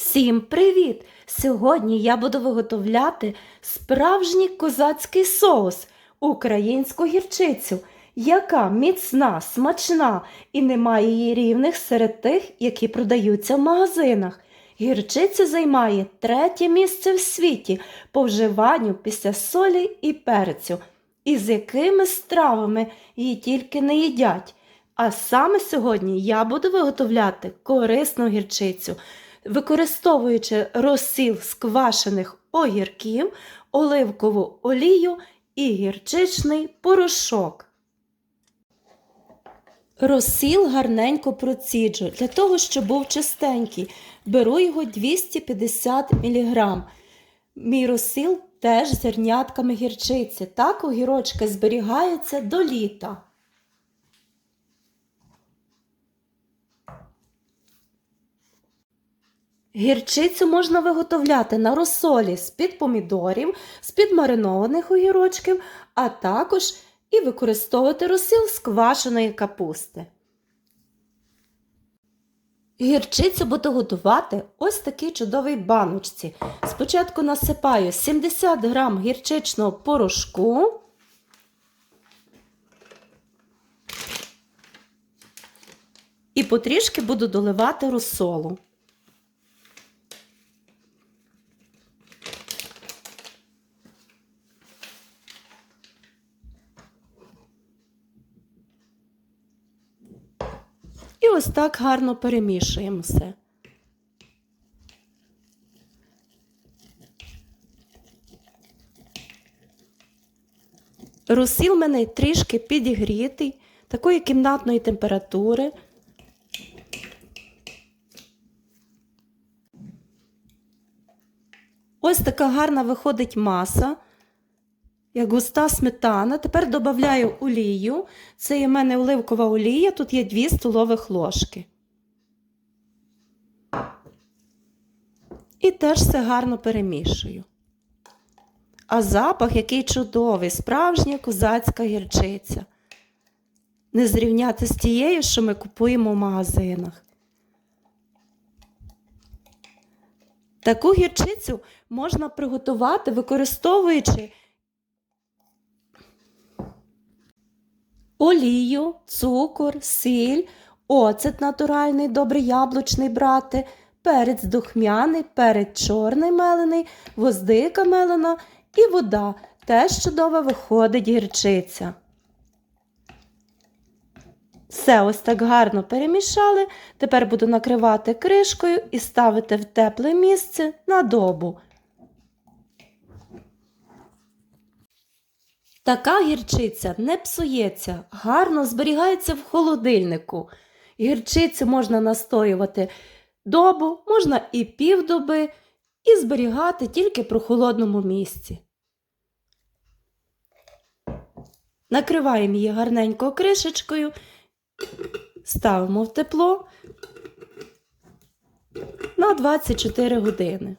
Всім привіт! Сьогодні я буду виготовляти справжній козацький соус, українську гірчицю, яка міцна, смачна і не має її рівних серед тих, які продаються в магазинах. Гірчиця займає третє місце в світі по вживанню після солі і перцю, і з якими стравами її тільки не їдять. А саме сьогодні я буду виготовляти корисну гірчицю, використовуючи розсіл з квашених огірків, оливкову олію і гірчичний порошок. Розсіл гарненько проціджу для того, щоб був чистенький. Беру його 250 мг. Мій розсіл теж зернятками гірчиці. Так огірочки зберігаються до літа. Гірчицю можна виготовляти на розсолі з-під помідорів, з-під маринованих огірочків, а також і використовувати розсіл з квашеної капусти. Гірчицю буду готувати ось такій чудовій баночці. Спочатку насипаю 70 г гірчичного порошку. І потрішки буду доливати розсолу. І ось так гарно перемішуємо все. Розсіл в мене трішки підігрітий, такої кімнатної температури. Ось така гарна виходить маса, як густа сметана. Тепер додаю олію. Це є в мене оливкова олія, тут є 2 столових ложки. І теж все гарно перемішую. А запах який чудовий, справжня козацька гірчиця. Не зрівняти з тією, що ми купуємо в магазинах. Таку гірчицю можна приготувати, використовуючи олію, цукор, сіль, оцет натуральний, добрий яблучний брати, перець духмяний, перець чорний мелений, воздика мелена і вода. Теж чудово виходить гірчиця. Все ось так гарно перемішали. Тепер буду накривати кришкою і ставити в тепле місце на добу. Така гірчиця не псується, гарно зберігається в холодильнику. Гірчицю можна настоювати добу, можна і півдоби, і зберігати тільки при холодному місці. Накриваємо її гарненько кришечкою, ставимо в тепло на 24 години.